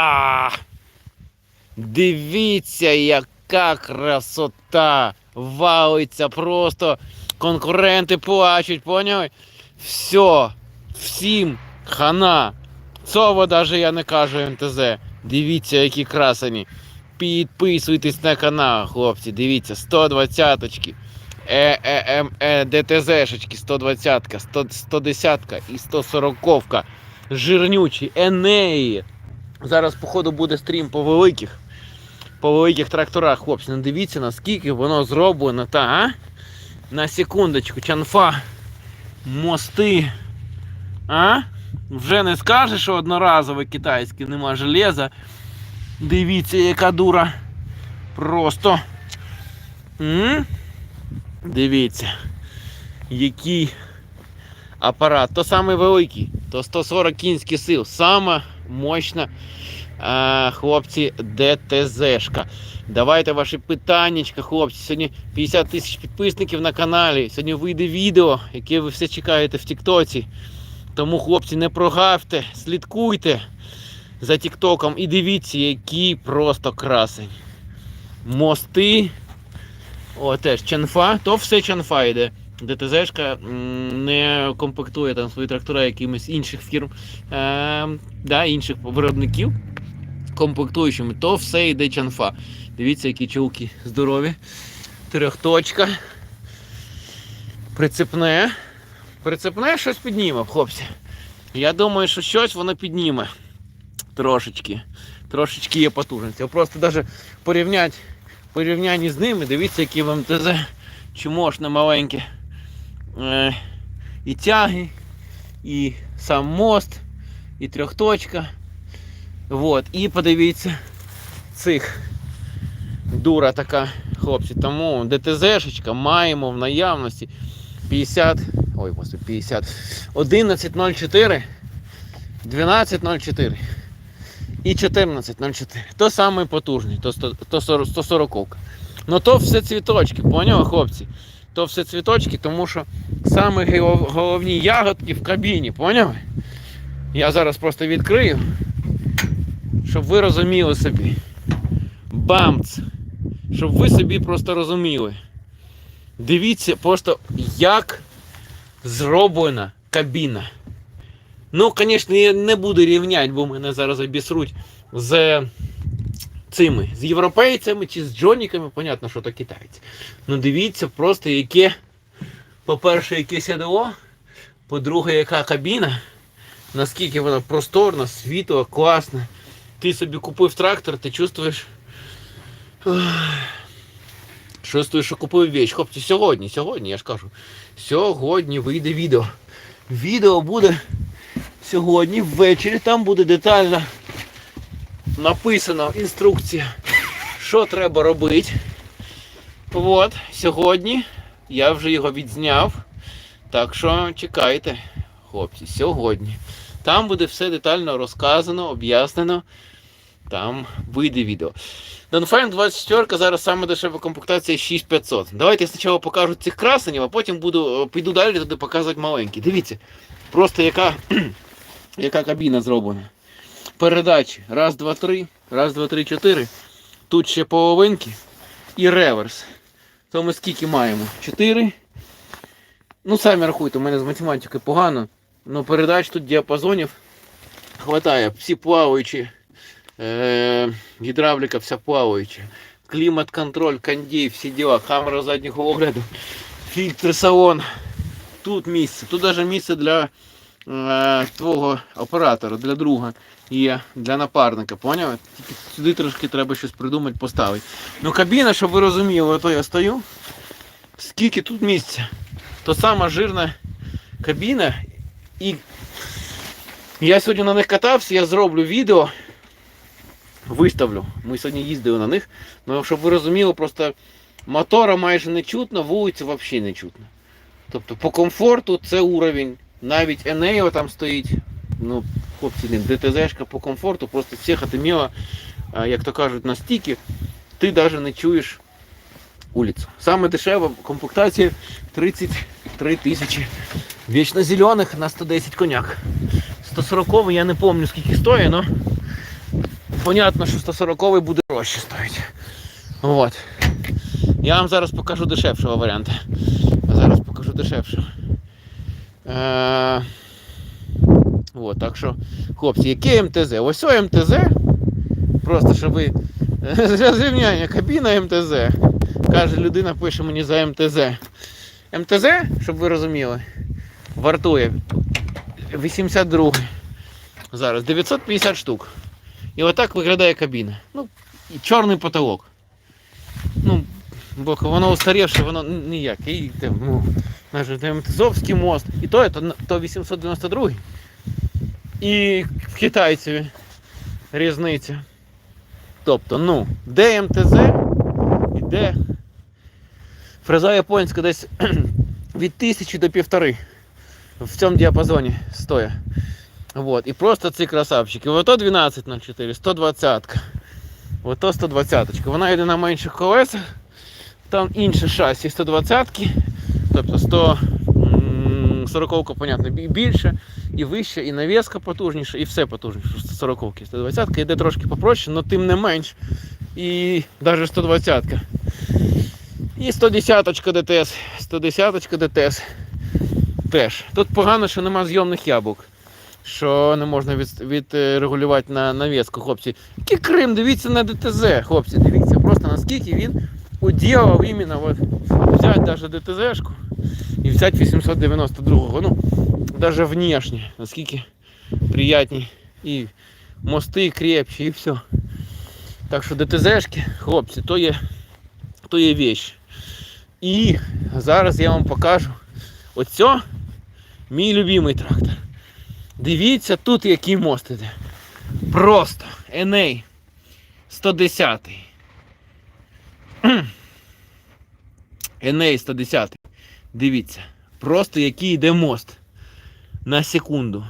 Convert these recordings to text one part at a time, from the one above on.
А! Дивіться, яка красота! Валиться просто. Конкуренти плачуть, поняли? Все, всім хана. Цього даже я не кажу МТЗ. Дивіться, які красені. Підписуйтесь на канал, хлопці. Дивіться, 120 очки. Е, е, ем, е, ДТЗшечки 120, 100, 110 і 140. Жирнючі, Енеї. Зараз, походу, буде стрім по великих. По великих тракторах, хлопці. Ну дивіться, наскільки воно зроблено, та, а? На секундочку, чанфа, мости. А? Вже не скажеш, що одноразове китайське, нема железа. Дивіться, яка дура. Просто. М? Дивіться, який апарат. То самий великий, то 140 кінських сил. Сама мощна а, хлопці ДТЗшка. Давайте ваші питаннячка, хлопці. Сьогодні 50 тисяч підписників на каналі. Сьогодні вийде відео, яке ви все чекаєте в Тіктоці. Тому, хлопці, не прогавте, слідкуйте за Тіктоком і дивіться, який просто красень. Мости. О, теж чанфа, то все чанфа йде. ДТЗшка не комплектує там свої трактора якимось інших фірм, е, да, інших виробників комплектуючими, то все йде чанфа. Дивіться, які чулки здорові. Трьохточка. Прицепне. Прицепне щось підніме, хлопці. Я думаю, що щось воно підніме. Трошечки. Трошечки є потужності. Просто навіть порівнянні з ними, дивіться, які в МТЗ чумошне маленьке. Е, і тяги, і сам мост, і трьохточка. Вот. І подивіться цих дура така, хлопці. Тому ДТЗшечка маємо в наявності 50. Ой, господи, 50. 11.04, 12.04 і 14.04. То самий потужний, то 100 то 40 140. Ну то все цвіточки, поняли, хлопці? То все цвіточки, тому що саме головні ягодки в кабіні, поняли? Я зараз просто відкрию, щоб ви розуміли собі. Бамц! Щоб ви собі просто розуміли. Дивіться просто, як зроблена кабіна. Ну, звісно, я не буду рівняти, бо мене зараз обісруть з цими, з європейцями чи з джоніками, понятно, що то китайці. Ну дивіться просто, яке, по-перше, яке сідло, по-друге, яка кабіна, наскільки вона просторна, світла, класна. Ти собі купив трактор, ти чувствуєш. Чувствуєш, що купив віч. Хлопці, сьогодні, сьогодні, я ж кажу. Сьогодні вийде відео. Відео буде сьогодні ввечері. Там буде детально написана інструкція, що треба робити. От, сьогодні я вже його відзняв. Так що чекайте, хлопці, сьогодні. Там буде все детально розказано, об'яснено. Там вийде відео. Донфайн 24 зараз саме дешева комплектація 6500. Давайте я спочатку покажу цих красенів, а потім буду, е, піду далі туди показувати маленькі. Дивіться, просто яка, яка кабіна зроблена. Передачі. Раз, два, три. Раз, два, три, чотири. Тут ще половинки і реверс. То ми скільки маємо? Чотири. Ну, самі рахуйте, у мене з математикою погано. Ну, передач тут діапазонів хватає. Всі плаваючі. Е, гідравліка вся плаваюча. Клімат-контроль, кондей, всі діла, камера заднього огляду, фільтр салон. Тут місце. Тут навіть місце для е, твого оператора, для друга є, для напарника, поняв? Тільки сюди трошки треба щось придумати, поставити. Ну кабіна, щоб ви розуміли, ото я стою. Скільки тут місця? То сама жирна кабіна. І я сьогодні на них катався, я зроблю відео. Виставлю. Ми сьогодні їздили на них. Ну, щоб ви розуміли, просто мотора майже не чутно, вулиці взагалі не чутно. Тобто по комфорту це уровень. Навіть Енео там стоїть. Ну, хлопці, ДТЗшка по комфорту, просто всіх отиміла, як то кажуть, настільки, ти навіть не чуєш вулицю. Саме дешева комплектація 33 тисячі. Вічно зелених на 110 коняк. 140 я не пам'ятаю скільки стоїть, але понятно, що 140 буде дорожче стоїть. От. Я вам зараз покажу дешевшого варіанту. Зараз покажу дешевшого. Е, от, так що, хлопці, яке МТЗ? Ось о МТЗ. Просто щоб ви зрівняння кабіна МТЗ. Каже, людина пише мені за МТЗ. МТЗ, щоб ви розуміли, вартує 82 зараз 950 штук. І отак виглядає кабіна. Ну, і чорний потолок. Ну, бо воно устарівше, воно ніяке. І ну, МТЗовський мост. І то, то 892. І в китайцеві різниця. Тобто, ну, де МТЗ і де фреза японська десь від 1000 до півтори в цьому діапазоні стоїть. Вот. І просто ці красавчики. Ото 1204, 120. Ото 120. Вона йде на менших колесах. Там інше шасі 120. Тобто 140, понятно, бі- більше, і вище, і навіска потужніша, і все потужніше. 140 120 йде трошки попроще, але тим не менш. І навіть 120-ка. І 110-ка ДТС, 110 ДТС теж. Тут погано, що нема зйомних яблук. Що не можна від, відрегулювати на навіску, хлопці. Який Крим, дивіться на ДТЗ, хлопці, дивіться просто наскільки він уділав іменно от, взяти навіть ДТЗшку і взяти 892-го. Ну, навіть внешне, наскільки приятні і мости крепче, і все. Так що ДТЗшки, хлопці, то є, то є вещь. І зараз я вам покажу оцьо мій любимий трактор. Дивіться тут який мост іде. Просто Еней 110. Еней 110. Дивіться. Просто який йде мост. На секунду.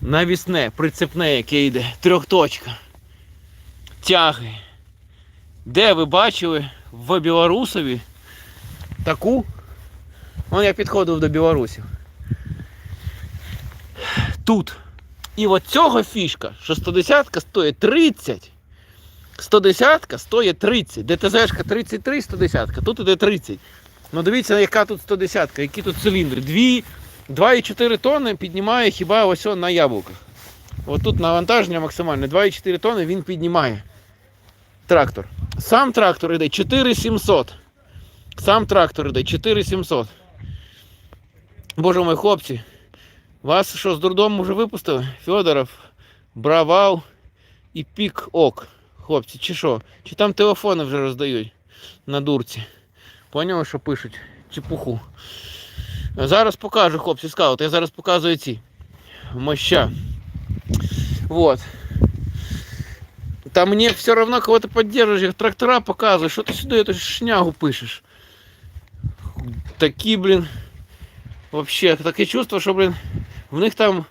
Навісне, прицепне, яке йде. Трьохточка. Тяги. Де ви бачили в Білорусові таку? Вон я підходив до білорусів. Тут. І от цього фішка, що 110 стоїть 30. 110 стоїть 30. ДТЗшка 33, 110, тут іде 30. Ну дивіться, яка тут 110, які тут циліндри. 2, 2,4 тонни піднімає хіба ось на яблуках. От тут навантаження максимальне 2,4 тонни він піднімає. Трактор. Сам трактор іде 4700. Сам трактор іде 4700. Боже мой, хлопці. Вас що, з дурдому вже випустили? Федоров, Бравал і Пік Ок. Хлопці, чи що? Чи там телефони вже роздають на дурці? Поняли, що пишуть? Чепуху. Зараз покажу, хлопці, скаут. Я зараз показую ці. Моща. Вот. Там мне все равно кого ты поддерживаешь, трактора показываешь, что ты сюда эту шнягу пишешь. Такі, блін, вообще, таке чувство, що, блін, в них там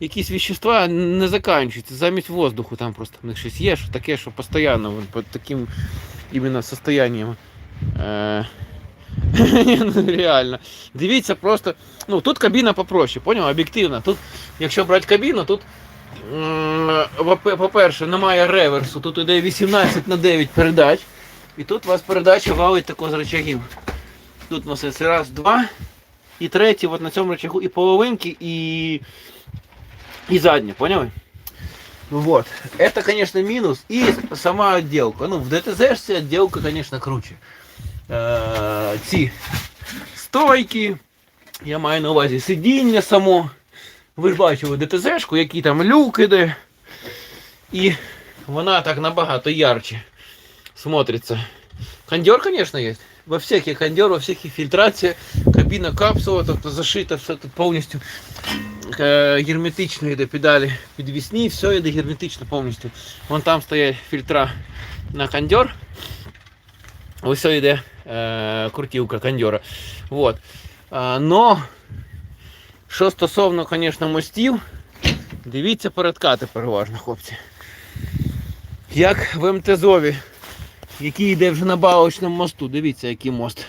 якісь вещества не заканчуються, замість воздуху там просто в них щось є, що таке, що постійно вон, під таким іменно состоянням. Е... ну, реально. Дивіться просто. Ну, тут кабіна попроще, поняв? Об'єктивно. Тут, якщо брати кабіну, тут, м, по- по-перше, немає реверсу, тут іде 18 на 9 передач. І тут у вас передача валить тако з рычагів. Тут у нас є раз, два. І третій, от на цьому рычагу і половинки, і, і задня, поняли? Вот. Это, конечно, минус. И сама отделка. Ну, в ДТЗ отделка, конечно, круче. Е, ці стойки. Я маю на увазі сидіння само. Ви ж бачили ДТЗшку, який там люк іде. І вона так набагато ярче смотрится. Кондер, конечно, есть. Во є кондер, во є фільтрація, кабіна капсула, тобто зашита все тут повністю е, герметично йде педалі підвісні, все йде герметично повністю. Вон там стоять фільтра на кондер. Ось все йде е, крутівка кондьора. Вот. Но, що стосовно, звісно, мостів, дивіться передкати переважно, хлопці. Як в МТЗові, який йде вже на балочному мосту, дивіться, який мост.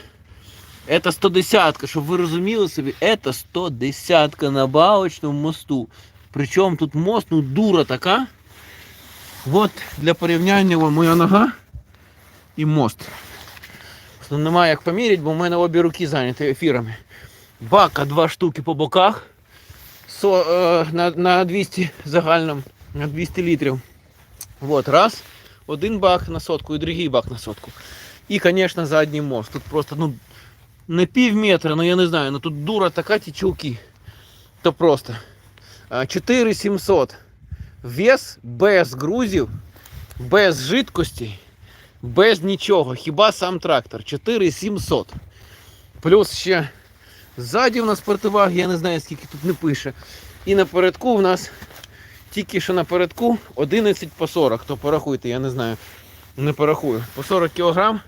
Це 110, щоб ви розуміли собі, це 110 на балочному мосту. Причому тут мост, ну дура така. От для порівняння моя нога і мост. Ну, немає як поміряти, бо в мене обі руки зайняті ефірами. Бака два штуки по боках. Со, е, на, на 200 загальному, на 200 літрів. Вот, раз. Один бак на сотку і другий бак на сотку. І, звісно, задній мост. Тут просто, ну, не пів метра, ну я не знаю, ну тут дура така тічулки. То просто. 4700. Вес без грузів, без жидкості, без нічого. Хіба сам трактор. 4700. Плюс ще ззаді в нас противаги, я не знаю скільки тут не пише. І напередку в нас тільки що напередку 11 по 40. То порахуйте, я не знаю. Не порахую. По 40 кг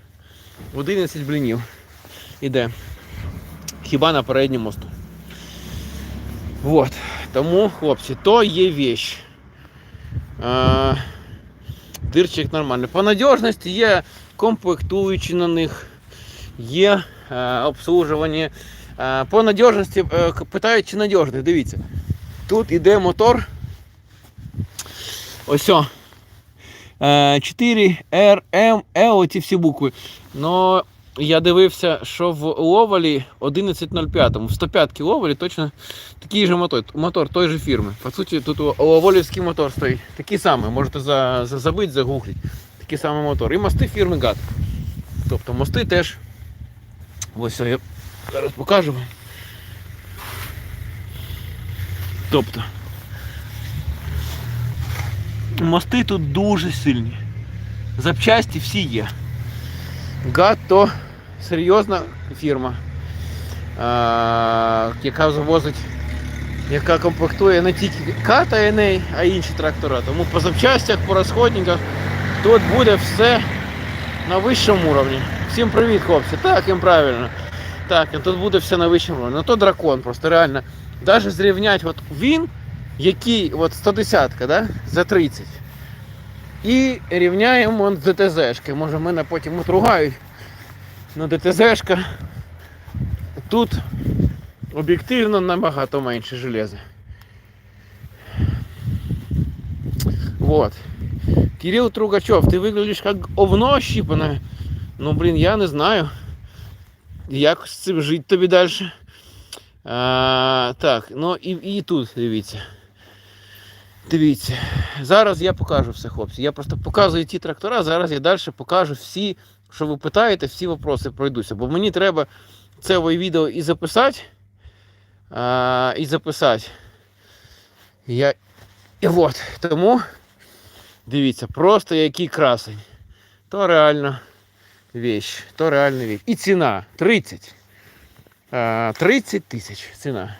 11 блінів. Іде. Хіба на передньому мосту. Вот. Тому, хлопці, то є вещь. А, дирчик нормальний. По надіжності є комплектуючі на них, є е, обслужування. Е, по надіжності е, питають, чи надіжний. Дивіться. Тут іде мотор. Ось. о. Е, 4 RM, E, оці всі букви. Но я дивився, що в Ловалі 11.05, в 105 Ловалі точно такий же мотор, мотор той же фірми. По суті, тут Ловолівський мотор стоїть. Такий самий, можете за, за, забити, загуглити. Такий самий мотор. І мости фірми ГАТ. Тобто мости теж. Ось я зараз покажу вам. Тобто. Мости тут дуже сильні. Запчасті всі є. ГАТ то серйозна фірма, яка завозить, яка комплектує не тільки К та Еней, а й інші трактора. Тому по запчастях, по розходниках тут буде все на вищому рівні. Всім привіт, хлопці. Так, їм правильно. Так, тут буде все на вищому рівні. Ну то дракон, просто реально. Навіть зрівняти от він, який от 110 да, за 30. І рівняємо з ДТЗшки. Може мене потім отругають. Ну ДТЗшка тут об'єктивно набагато менше железа. Вот. Кирилл Тругачев, ты выглядишь как овно щипанное. Ну, блин, я не знаю. Як з цим жити тобі далі. А, так, ну і, і тут дивіться. Дивіться. Зараз я покажу все, хлопці. Я просто показую ті трактора, зараз я далі покажу всі, що ви питаєте, всі вопроси пройдуся. Бо мені треба це відео і записати. А, і записати. Я... І от. Тому дивіться, просто який красень. То реально вещь. То реально вещь. І ціна 30. 30 тисяч ціна.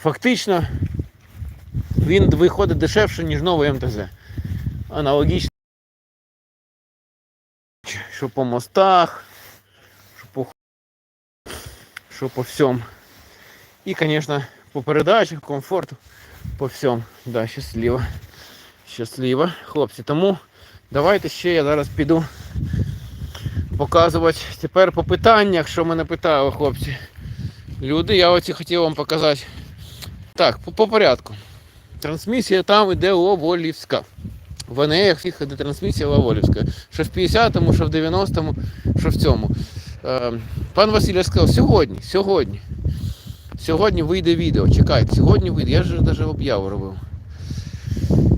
Фактично він виходить дешевше, ніж новий МТЗ. Аналогічно. Що по мостах, що по, що по всьому. І, звісно, по передачах, комфорту, по всьому. Да, щасливо. Щасливо, хлопці. Тому давайте ще я зараз піду показувати тепер по питаннях, що мене питали, хлопці. Люди, я оці хотів вам показати. Так, по, по порядку. Трансмісія там іде Ловолівська. В Анеях їх іде трансмісія Ловолівська. Що в 50-му, що в 90-му, що в цьому. Е, пан Василь сказав, сьогодні, сьогодні. Сьогодні вийде відео. Чекайте, сьогодні вийде. Я ж навіть об'яву робив.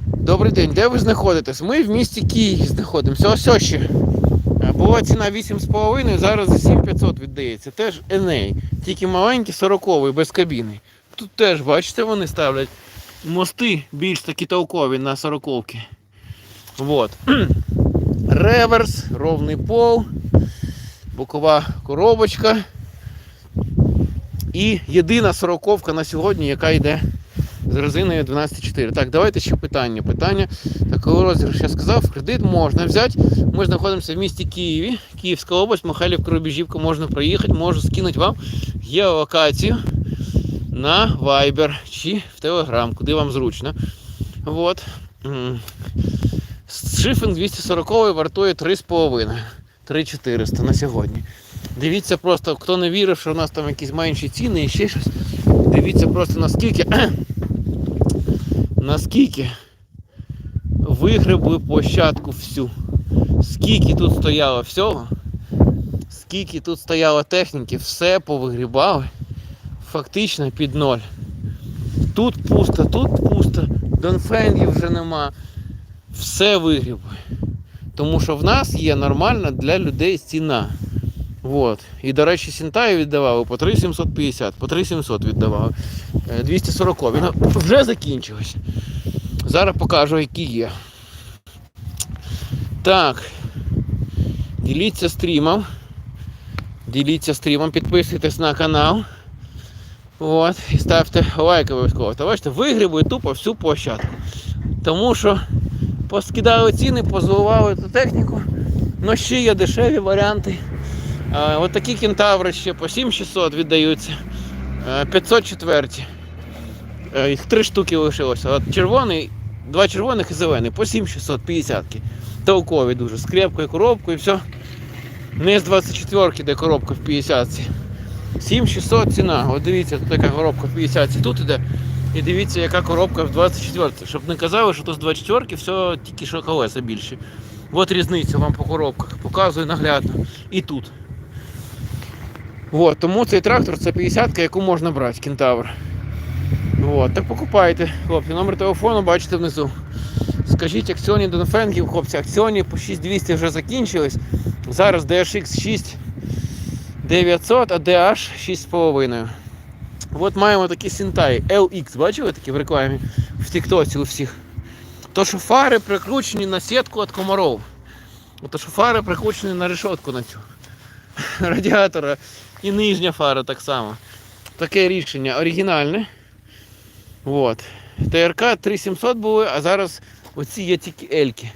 Добрий день, де ви знаходитесь? Ми в місті Київ знаходимося. Ось ось ще. Е, Була ціна 8,5, зараз за 7500 віддається. Теж Еней. Тільки маленький 40-й, без кабіни. Тут теж, бачите, вони ставлять мости більш такі толкові на 40-ки. Вот. Реверс, ровний пол, бокова коробочка. І єдина сороковка на сьогодні, яка йде з резиною 12.4. Так, давайте ще питання. Питання такого розіграшу. Я сказав, кредит можна взяти. Ми знаходимося в місті Києві, Київська область, Михайлівка, Рубіжівка, можна проїхати, можу скинути вам геолокацію на Viber чи в Telegram, куди вам зручно. Вот. М. Шифінг 240 вартує 3,5. 3,400 на сьогодні. Дивіться просто, хто не вірив, що у нас там якісь менші ціни і ще щось. Дивіться просто наскільки наскільки Вигребли площадку всю. Скільки тут стояло всього, скільки тут стояло техніки, все повигрібали фактично під ноль. Тут пусто, тут пусто, донфенгів вже нема. Все вигрібли. Тому що в нас є нормальна для людей ціна. Вот. І, до речі, Сінтаю віддавали по 3,750, по 3,700 віддавали. Е, 240. Він вже закінчилось. Зараз покажу, які є. Так. Діліться стрімом. Діліться стрімом, підписуйтесь на канал. От, і ставте лайк обов'язково. Та бачите, вигрібують тупо всю площадку. Тому що поскидали ціни, позливали ту техніку. Ну ще є дешеві варіанти. А, от такі кентаври ще по 7600 віддаються. Е, 504. Е, Їх три штуки лишилося. От червоний, два червоних і зелений, по 7650. Толкові дуже, з крепкою коробкою, і все. Не з 24 де коробка в 50. 7600 ціна. От дивіться, тут така коробка в 50 тут іде. І дивіться, яка коробка в 24 Щоб не казали, що то з 24 все тільки що колеса більше. От різниця вам по коробках. Показую наглядно. І тут. От, тому цей трактор це 50-ка, яку можна брати, кентавр. От, так покупайте, хлопці. Номер телефону бачите внизу. Скажіть акціоні до фенгів, хлопці, акціоні по 6200 вже закінчились. Зараз DHX 6 900, а DH 6,5. От маємо такі Сінтай LX, бачили такі в рекламі в Тіктоці у всіх. То що фари прикручені на сітку від комаров. То що фари прикручені на решетку на цю радіатора і нижня фара так само. Таке рішення оригінальне. От. ТРК 3700 були, а зараз оці є тільки Ельки.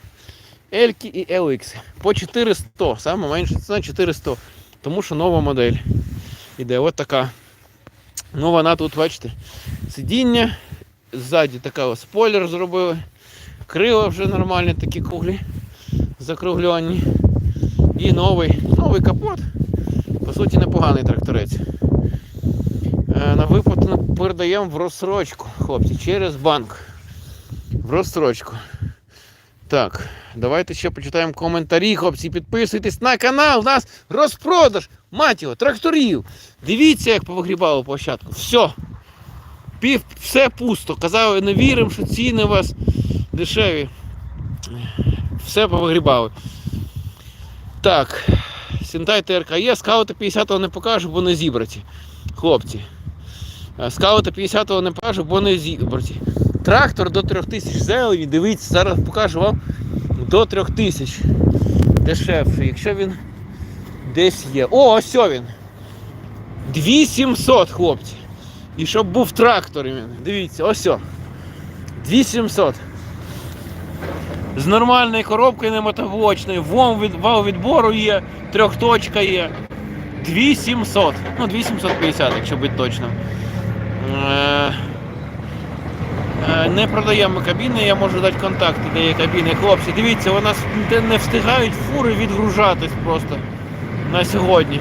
Ельки і LX. По 400, саме менша ціна 400. Тому що нова модель. Іде от така. Ну вона тут, бачите, сидіння. Ззаді така спойлер зробили. Крила вже нормальні такі круглі, закруглені. І новий, новий капот. По суті, непоганий тракторець. Е, На виплату передаємо в розсрочку, хлопці, через банк. В розсрочку. Так, давайте ще почитаємо коментарі, хлопці. Підписуйтесь на канал. У нас розпродаж, мать його, тракторів. Дивіться, як повигрібало площадку. Все. Пів, все пусто. Казали, не віримо, що ціни у вас дешеві. Все повигрібали. Так, Сінтай ТРК є, скаути 50-го не покажу, бо не зібраті. Хлопці. Е, Скаути 50-го не покажу, бо не зібраті. Трактор до 3000 зелені, дивіться, зараз покажу вам до 3000 дешевший. Якщо він десь є. О, ось він. 2700, хлопці. І щоб був трактор іменно. Дивіться, ось. о. 2700. З нормальною коробкою не мотоблочною, вом від, вал відбору є, трьохточка є. 2700. Ну, 2750, якщо бути точним. Е, Не продаємо кабіни, я можу дати контакти, де є кабіни. Хлопці, дивіться, у нас не- встигають фури відгружатись просто на сьогодні.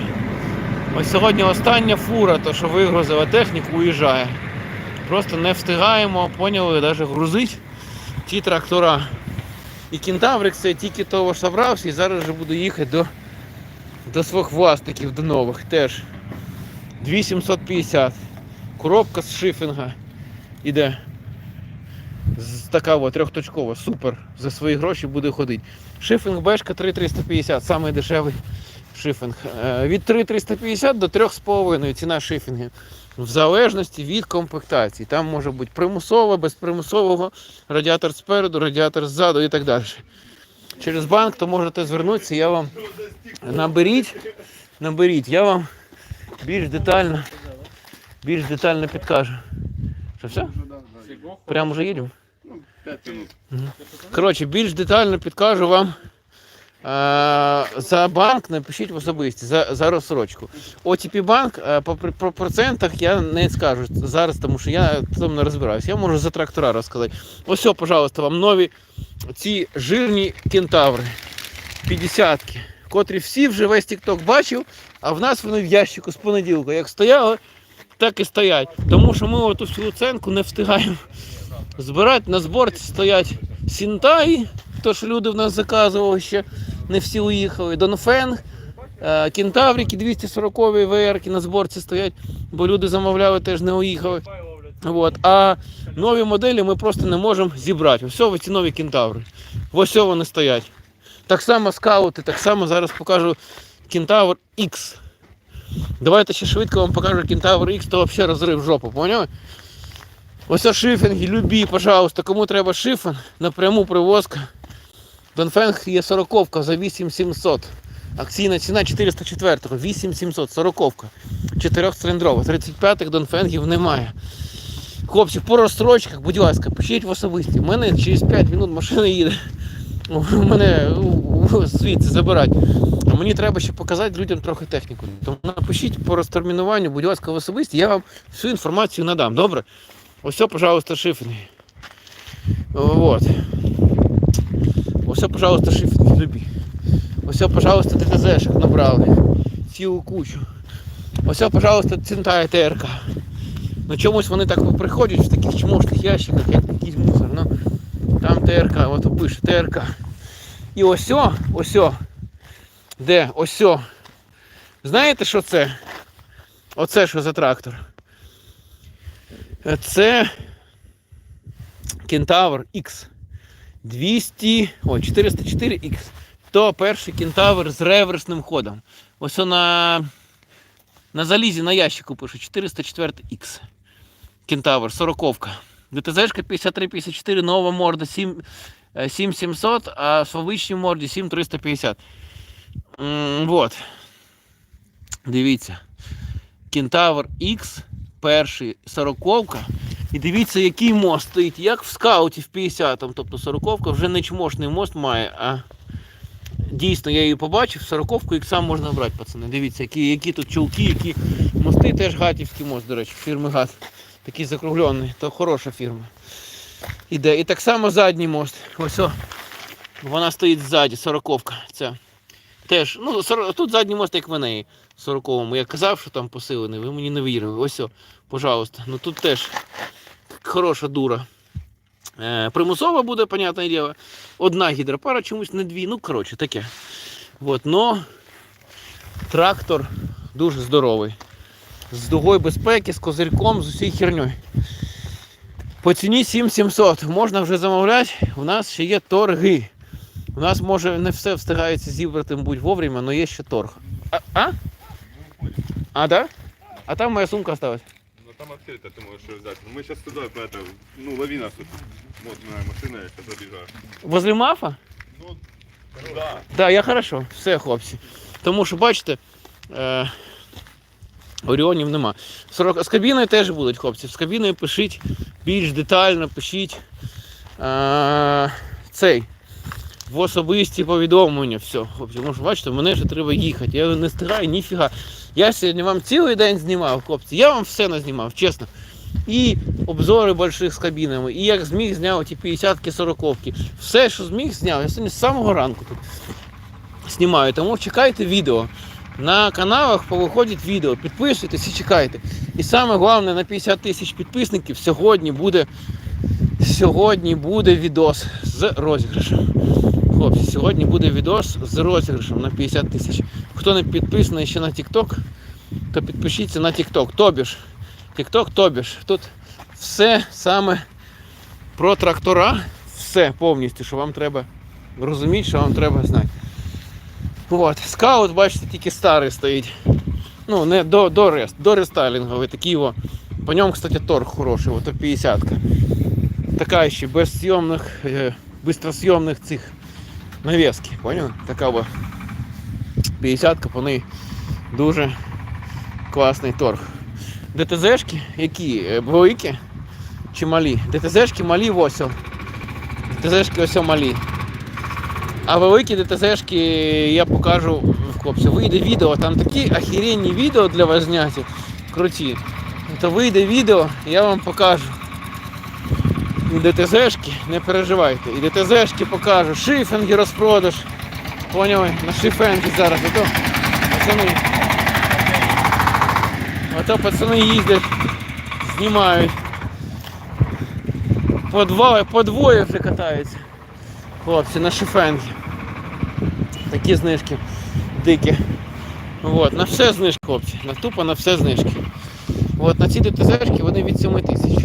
Ось сьогодні остання фура, то що вигрузила техніку, уїжджає. Просто не встигаємо, поняли, навіть грузить ті трактора. І кентаврик це тільки того собрався і зараз вже буду їхати до, до своїх власників, до нових теж. 2750. Коробка з шифінга іде. Така от, трьохточкова, супер. За свої гроші буде ходити. Шифінг Бешка 3350, самий дешевий шифінг. Е, Від 3350 до 3,5 ціна шифінгів. В залежності від комплектації. Там може бути примусово, без примусового, радіатор спереду, радіатор ззаду і так далі. Через банк то можете звернутися, я вам наберіть, наберіть, я вам більш детально, більш детально підкажу. Що все? Прямо вже їдемо? Коротше, більш детально підкажу вам. е, За банк напишіть в особисті, за, за розсрочку. OTP банк е, по, по процентах я не скажу зараз, тому що я цьому не розбираюся. Я можу за трактора розказати. Ось, пожалуйста, вам нові ці жирні кентаври. 50-ки, котрі всі вже весь TikTok бачив, а в нас вони в ящику з понеділка. Як стояли, так і стоять. Тому що ми оту всю оценку не встигаємо збирати. На зборці стоять сінтаї, то що люди в нас заказували ще, не всі уїхали. Донфенг, е, Кентаврики 240 ВРки на зборці стоять, бо люди замовляли, теж не уїхали. От. А нові моделі ми просто не можемо зібрати. Ось ці нові кентаври. Ось вони стоять. Так само скаути, так само зараз покажу Кентавр X. Давайте ще швидко вам покажу Кентавр X, то взагалі розрив жопу, поняли? Ось шифінги, любі, пожалуйста, кому треба шифен, напряму привозка. Донфенг є 40 за 8700. Акційна ціна 404, 8700, 40. Чотирьохциліндрова. 35-х Донфенгів немає. Хлопці, по розстрочках, будь ласка, пишіть в особисті. У мене через 5 минут машина їде. У мене звідси забирать. А мені треба ще показати людям трохи техніку. Тому напишіть по розтермінуванню, будь ласка, в особисті, я вам всю інформацію надам. Добре? Ось, пожалуйста, шифринги. Вот. Ось, пожалуйста, шифринги любі. Ось, пожалуйста, ТТЗшек набрали. Цілу кучу. Ось, пожалуйста, цинтає ТРК. Ну чомусь вони так приходять в таких чмошних ящиках, як якийсь мусор. Ну, там ТРК, от пише ТРК. І ось, ось, де, ось. Знаєте, що це? Оце що за трактор? Е, Це Кентавр X 200, ой, 404X. То перший кентавр з реверсним ходом. Ось на, на залізі на ящику пише 404X. Кентавр, 40-ка. ДТЗшка 5354, нова морда 7, е, 7700, а в обичній морді 7350. М, Вот. Дивіться. Кентавр X, перший 40 І дивіться, який мост стоїть, як в скауті в 50-му. Тобто 40 вже не чмошний мост має, а дійсно я її побачив, 40-ку і сам можна брати, пацани. Дивіться, які, які тут чулки, які мости, теж гатівський мост, до речі, фірми ГАТ. Такий закруглений, то хороша фірма. Іде. І так само задній мост. Ось о. Вона стоїть ззаді, 40-ка. Ця. Теж, ну, 40 тут задній мост, як в неї. 40-му. Я казав, що там посилений, ви мені не вірили. Ось, о, пожалуйста. Ну тут теж хороша дура. Е, примусова буде, понятне діло. Одна гідропара чомусь, не дві. Ну, коротше, таке. От, но трактор дуже здоровий. З дугою безпеки, з козирьком, з усією херньою. По ціні 7700. Можна вже замовляти. У нас ще є торги. У нас може не все встигається зібрати будь вовремя, але є ще торг. А? А, а да? А там моя сумка осталась Ну там открыто, ты можешь ее взять. Ну, мы сейчас туда, по это, ну, лавина тут. Вот моя машина, я сейчас забежаю. Возле мафа? Ну, да. Так, я хорошо, все, хлопці. Тому що, бачите, е, Оріонів нема. 40, з кабіною теж будуть, хлопці. З кабіною пишіть більш детально, пишіть е, цей. В особисті повідомлення, все, хлопці, може, бачите, мене вже треба їхати. Я не встигаю ніфіга. Я сьогодні вам цілий день знімав, хлопці. Я вам все назнімав, чесно. І обзори больших з кабінами, і як зміг зняв ті 50-ки, 40-ки. Все, що зміг, зняв. Я сьогодні з самого ранку тут знімаю. Тому чекайте відео. На каналах повиходять відео. Підписуйтесь і чекайте. І саме головне на 50 тисяч підписників сьогодні буде сьогодні буде відос з розіграшем. Хлопці, сьогодні буде відос з розіграшем на 50 тисяч. Хто не підписаний ще на TikTok, то підпишіться на TikTok. Тобіж, TikTok, тобіж. Тут все саме про трактора, все повністю, що вам треба розуміти, що вам треба знати. От, скаут, бачите, тільки старий стоїть. Ну, не до, до, рест, до рестайлінговий, такий його. По ньому, кстати, торг хороший, ото 50-ка. Така ще без зйомних, е, бистросйомних цих навіски, поняли? Така о 50-ка, по неї дуже класний торг. ДТЗшки, які е, великі чи малі? ДТЗшки малі 8. ДТЗшки ось малі. А великі ДТЗшки я покажу в хлопці. Вийде відео, там такі охеренні відео для вас зняті. Круті. То вийде відео, я вам покажу. І ДТЗшки, не переживайте. І ДТЗшки покажу. Шифенги розпродаж. Поняли? На шифенги зараз. Ото пацани. Ото пацани їздять, знімають. По, два, по двоє вже катаються. Хлопці, на шифенгі. Такі знижки дикі. От, на все знижки, хлопці. На тупо на все знижки. От, на ці ДТЗшки вони від 7 тисяч.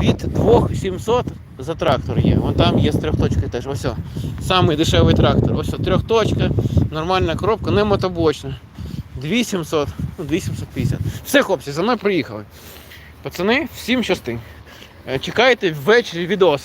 Від 2700 за трактор є. Вон там є з трьохточкою теж. Ось. Самий дешевий трактор. Ось трьохточка, нормальна коробка, не мотобочна. 2700, ну 2750. Все, хлопці, за мною приїхали. Пацани, всім щасти. Е, Чекайте ввечері відос.